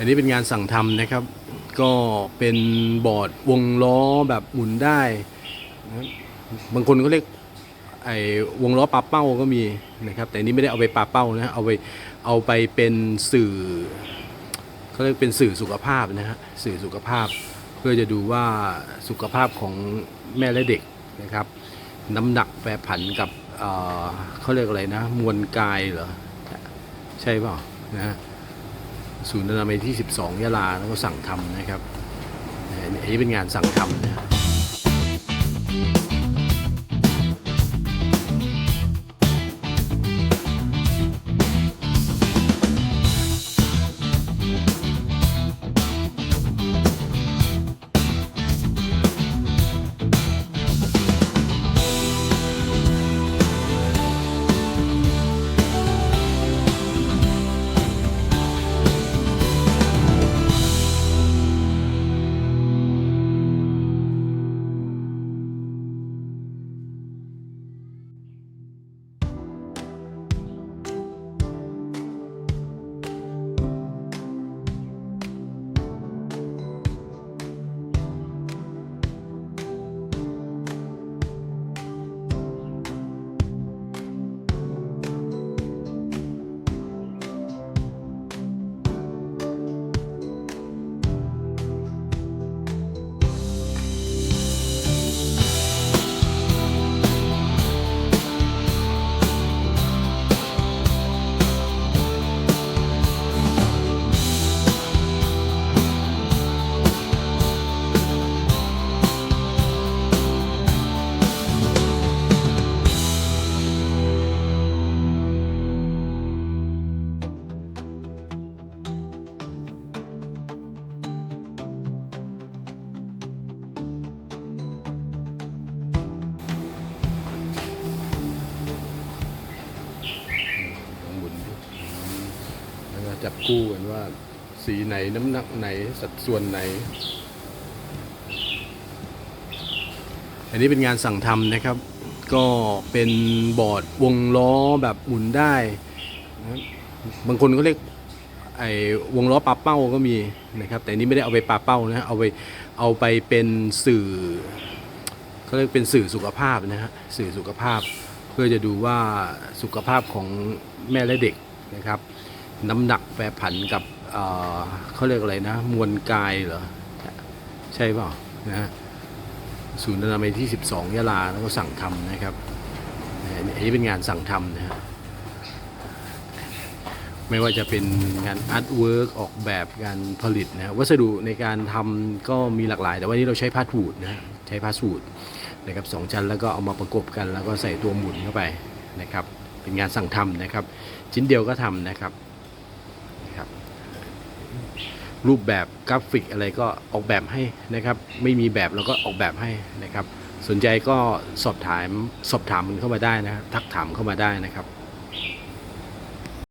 อันนี้เป็นงานสั่งทำนะครับ ก็เป็นบอร์ดวงล้อแบบหมุนได้นะบางคนก็เรียกไอ้วงล้อปลาเป้าก็มีนะครับ แต่นี้ไม่ได้เอาไปปลาเป้านะเอาไปเอาไปเป็นสื่อเขาเรียกเป็นสื่อสุขภาพนะฮะสื่อสุขภาพ เพื่อจะดูว่าสุขภาพของแม่และเด็กนะครับ น้ำหนักแปรผันกับเเขาเรียกอะไรนะ มวลกายเหรอใช่เปล่านะ ศูนย์อนามัยที่ 12ยะลาแล้วก็สั่งทำนะครับอันนี้เป็นงานสั่งทำนะ จับคู่กันว่า สีไหนน้ำหนักไหนสัดส่วนไหน อันนี้เป็นงานสั่งทำนะครับ ก็เป็นบอร์ดวงล้อแบบหมุนได้นะบางคนก็เรียกไอ้วงล้อปลาเป้าก็มีนะครับ แต่อันนี้ไม่ได้เอาไปปลาเป้านะเอาไปเอาไปเป็นสื่อเขาเรียกเป็นสื่อสุขภาพนะฮะสื่อสุขภาพ เพื่อจะดูว่าสุขภาพของแม่และเด็กนะครับ น้ำหนักแปรผันกับเเขาเรียกอะไรนะ มวลกายเหรอ ใช่เปล่านะศูนย์อนามัยที่ 12ยะลาแล้วก็สั่งทำนะครับอันนี้เป็นงานสั่งทำนะฮะไม่ว่าจะเป็นงานอาร์ตเวิร์กออกแบบการผลิตนะวัสดุในการทำก็มีหลากหลาย แต่วันนี้เราใช้พาสวูดนะใช้พาสวูดนะครับสองชั้นแล้วก็เอามาประกบกัน แล้วก็ใส่ตัวหมุนเข้าไปนะครับ เป็นงานสั่งทำนะครับ ชิ้นเดียวก็ทำนะครับ รูปแบบกราฟิกอะไรก็ออกแบบให้นะครับ ไม่มีแบบเราก็ออกแบบให้นะครับ สนใจก็สอบถามสอบถามมันเข้ามาได้นะทักถามเข้ามาได้นะครับ